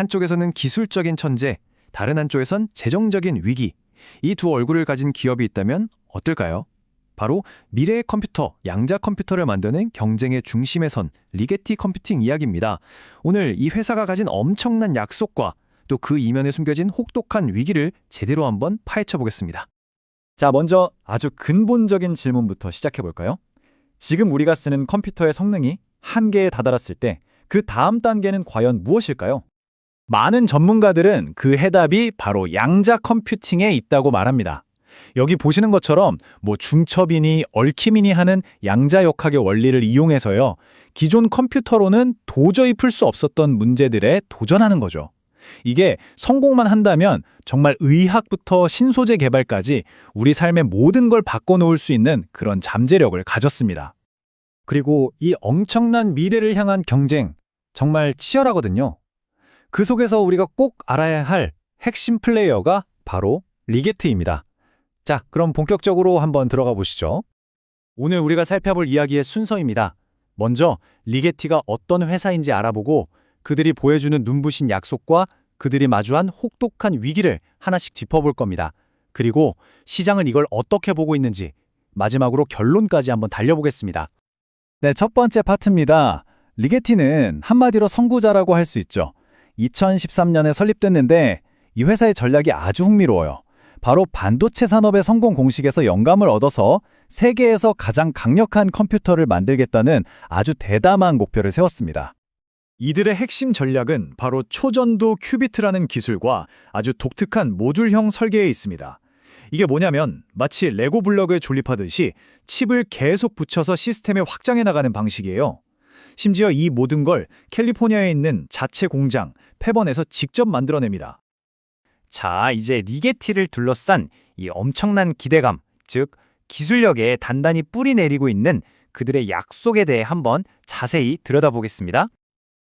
한쪽에서는 기술적인 천재, 다른 한쪽에선 재정적인 위기. 이 두 얼굴을 가진 기업이 있다면 어떨까요? 바로 미래의 컴퓨터, 양자 컴퓨터를 만드는 경쟁의 중심에 선 리게티 컴퓨팅 이야기입니다. 오늘 이 회사가 가진 엄청난 약속과 또 그 이면에 숨겨진 혹독한 위기를 제대로 한번 파헤쳐 보겠습니다. 자, 먼저 아주 근본적인 질문부터 시작해 볼까요? 지금 우리가 쓰는 컴퓨터의 성능이 한계에 다다랐을 때 그 다음 단계는 과연 무엇일까요? 많은 전문가들은 그 해답이 바로 양자 컴퓨팅에 있다고 말합니다. 여기 보시는 것처럼 뭐 중첩이니 얽힘이니 하는 양자역학의 원리를 이용해서요. 기존 컴퓨터로는 도저히 풀 수 없었던 문제들에 도전하는 거죠. 이게 성공만 한다면 정말 의학부터 신소재 개발까지 우리 삶의 모든 걸 바꿔놓을 수 있는 그런 잠재력을 가졌습니다. 그리고 이 엄청난 미래를 향한 경쟁 정말 치열하거든요. 그 속에서 우리가 꼭 알아야 할 핵심 플레이어가 바로 리게트입니다. 자, 그럼 본격적으로 한번 들어가 보시죠. 오늘 우리가 살펴볼 이야기의 순서입니다. 먼저 리게티가 어떤 회사인지 알아보고 그들이 보여주는 눈부신 약속과 그들이 마주한 혹독한 위기를 하나씩 짚어볼 겁니다. 그리고 시장은 이걸 어떻게 보고 있는지 마지막으로 결론까지 한번 달려보겠습니다. 네, 첫 번째 파트입니다. 리게티는 한마디로 선구자라고 할 수 있죠. 2013년에 설립됐는데 이 회사의 전략이 아주 흥미로워요. 바로 반도체 산업의 성공 공식에서 영감을 얻어서 세계에서 가장 강력한 컴퓨터를 만들겠다는 아주 대담한 목표를 세웠습니다. 이들의 핵심 전략은 바로 초전도 큐비트라는 기술과 아주 독특한 모듈형 설계에 있습니다. 이게 뭐냐면 마치 레고 블럭을 조립하듯이 칩을 계속 붙여서 시스템에 확장해 나가는 방식이에요. 심지어 이 모든 걸 캘리포니아에 있는 자체 공장 페번에서 직접 만들어냅니다. 자, 이제 리게티를 둘러싼 이 엄청난 기대감, 즉 기술력에 단단히 뿌리 내리고 있는 그들의 약속에 대해 한번 자세히 들여다보겠습니다.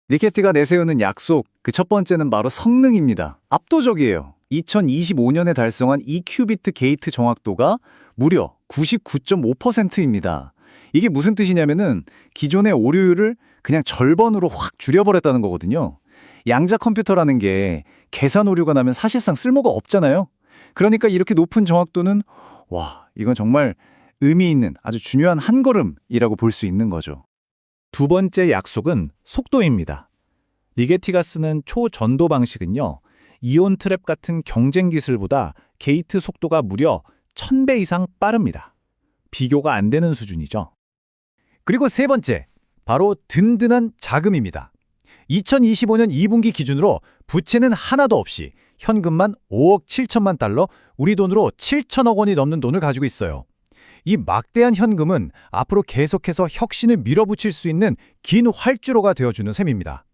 리게티가 내세우는 약속, 그 첫 번째는 바로 성능입니다. 압도적이에요. 2025년에 달성한 2큐비트 게이트 정확도가 무려 99.5%입니다. 이게 무슨 뜻이냐면은 기존의 오류율을 그냥 절반으로 확 줄여버렸다는 거거든요. 양자 컴퓨터라는 게 계산 오류가 나면 사실상 쓸모가 없잖아요. 그러니까 이렇게 높은 정확도는 와, 이건 정말 의미 있는 아주 중요한 한 걸음이라고 볼 수 있는 거죠. 두 번째 약속은 속도입니다. 리게티가 쓰는 초전도 방식은요. 이온 트랩 같은 경쟁 기술보다 게이트 속도가 무려 1000배 이상 빠릅니다. 비교가 안 되는 수준이죠. 그리고 세 번째, 바로 든든한 자금입니다. 2025년 2분기 기준으로 부채는 하나도 없이 현금만 5억 7천만 달러, 우리 돈으로 7천억 원이 넘는 돈을 가지고 있어요. 이 막대한 현금은 앞으로 계속해서 혁신을 밀어붙일 수 있는 긴 활주로가 되어주는 셈입니다.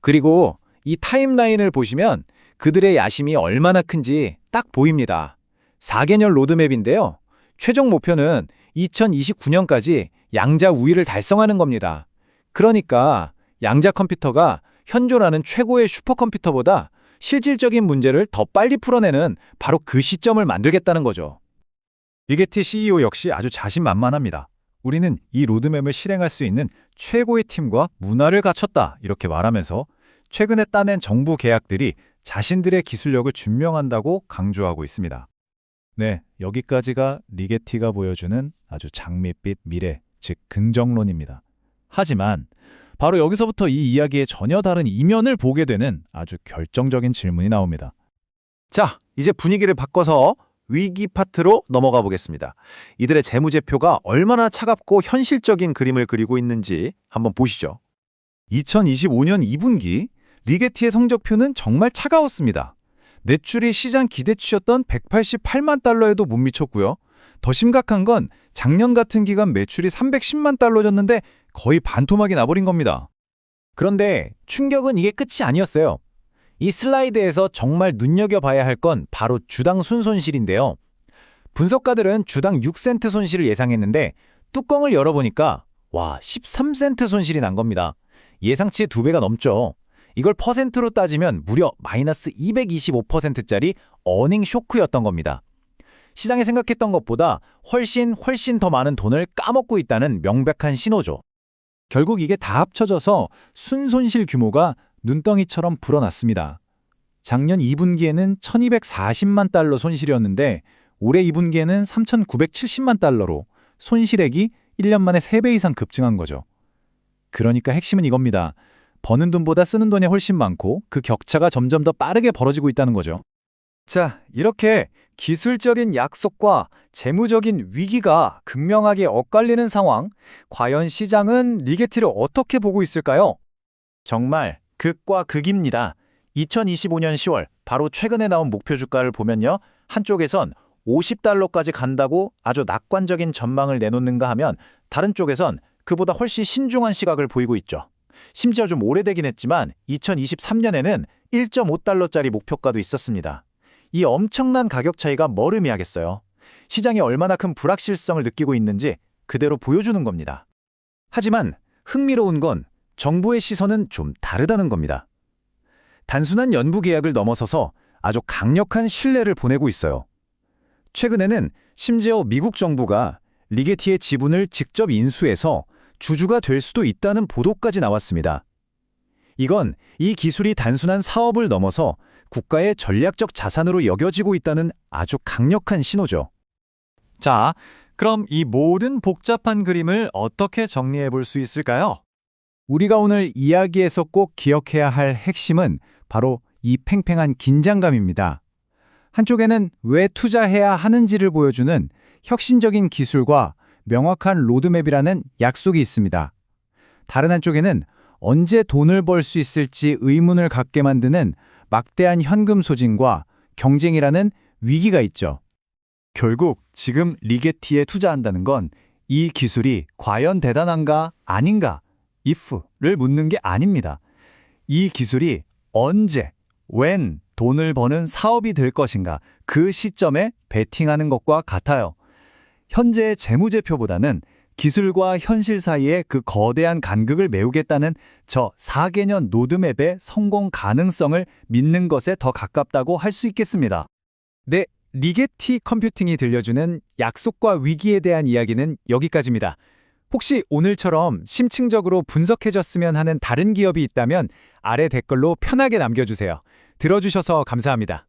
그리고 이 타임라인을 보시면 그들의 야심이 얼마나 큰지 딱 보입니다. 4개년 로드맵인데요. 최종 목표는 2029년까지 양자 우위를 달성하는 겁니다. 그러니까 양자 컴퓨터가 현존하는 최고의 슈퍼컴퓨터보다 실질적인 문제를 더 빨리 풀어내는 바로 그 시점을 만들겠다는 거죠. 리게티 CEO 역시 아주 자신만만합니다. 우리는 이 로드맵을 실행할 수 있는 최고의 팀과 문화를 갖췄다 이렇게 말하면서 최근에 따낸 정부 계약들이 자신들의 기술력을 증명한다고 강조하고 있습니다. 네, 여기까지가 리게티가 보여주는 아주 장밋빛 미래, 즉 긍정론입니다. 하지만 바로 여기서부터 이 이야기의 전혀 다른 이면을 보게 되는 아주 결정적인 질문이 나옵니다. 자, 이제 분위기를 바꿔서 위기 파트로 넘어가 보겠습니다. 이들의 재무제표가 얼마나 차갑고 현실적인 그림을 그리고 있는지 한번 보시죠. 2025년 2분기 리게티의 성적표는 정말 차가웠습니다. 매출이 시장 기대치였던 188만 달러에도 못 미쳤고요. 더 심각한 건 작년 같은 기간 매출이 310만 달러였는데 거의 반토막이 나버린 겁니다. 그런데 충격은 이게 끝이 아니었어요. 이 슬라이드에서 정말 눈여겨봐야 할 건 바로 주당 순손실인데요. 분석가들은 주당 6센트 손실을 예상했는데 뚜껑을 열어보니까 와 13센트 손실이 난 겁니다. 예상치의 두 배가 넘죠. 이걸 퍼센트로 따지면 무려 마이너스 225%짜리 어닝 쇼크였던 겁니다. 시장이 생각했던 것보다 훨씬 훨씬 더 많은 돈을 까먹고 있다는 명백한 신호죠. 결국 이게 다 합쳐져서 순손실 규모가 눈덩이처럼 불어났습니다. 작년 2분기에는 1240만 달러 손실이었는데 올해 2분기에는 3970만 달러로 손실액이 1년 만에 3배 이상 급증한 거죠. 그러니까 핵심은 이겁니다. 버는 돈보다 쓰는 돈이 훨씬 많고 그 격차가 점점 더 빠르게 벌어지고 있다는 거죠. 자, 이렇게 기술적인 약속과 재무적인 위기가 극명하게 엇갈리는 상황, 과연 시장은 리게티를 어떻게 보고 있을까요? 정말 극과 극입니다. 2025년 10월 바로 최근에 나온 목표 주가를 보면요. 한쪽에선 50달러까지 간다고 아주 낙관적인 전망을 내놓는가 하면 다른 쪽에선 그보다 훨씬 신중한 시각을 보이고 있죠. 심지어 좀 오래되긴 했지만 2023년에는 1.5달러짜리 목표가도 있었습니다. 이 엄청난 가격 차이가 뭘 의미하겠어요? 시장이 얼마나 큰 불확실성을 느끼고 있는지 그대로 보여주는 겁니다. 하지만 흥미로운 건 정부의 시선은 좀 다르다는 겁니다. 단순한 연부 계약을 넘어서서 아주 강력한 신뢰를 보내고 있어요. 최근에는 심지어 미국 정부가 리게티의 지분을 직접 인수해서 주주가 될 수도 있다는 보도까지 나왔습니다. 이건 이 기술이 단순한 사업을 넘어서 국가의 전략적 자산으로 여겨지고 있다는 아주 강력한 신호죠. 자, 그럼 이 모든 복잡한 그림을 어떻게 정리해 볼 수 있을까요? 우리가 오늘 이야기에서 꼭 기억해야 할 핵심은 바로 이 팽팽한 긴장감입니다. 한쪽에는 왜 투자해야 하는지를 보여주는 혁신적인 기술과 명확한 로드맵이라는 약속이 있습니다. 다른 한쪽에는 언제 돈을 벌 수 있을지 의문을 갖게 만드는 막대한 현금 소진과 경쟁이라는 위기가 있죠. 결국 지금 리게티에 투자한다는 건 이 기술이 과연 대단한가 아닌가 if를 묻는 게 아닙니다. 이 기술이 언제, when 돈을 버는 사업이 될 것인가 그 시점에 베팅하는 것과 같아요. 현재의 재무제표보다는 기술과 현실 사이의 그 거대한 간극을 메우겠다는 저 4개년 노드맵의 성공 가능성을 믿는 것에 더 가깝다고 할 수 있겠습니다. 네, 리게티 컴퓨팅이 들려주는 약속과 위기에 대한 이야기는 여기까지입니다. 혹시 오늘처럼 심층적으로 분석해줬으면 하는 다른 기업이 있다면 아래 댓글로 편하게 남겨주세요. 들어주셔서 감사합니다.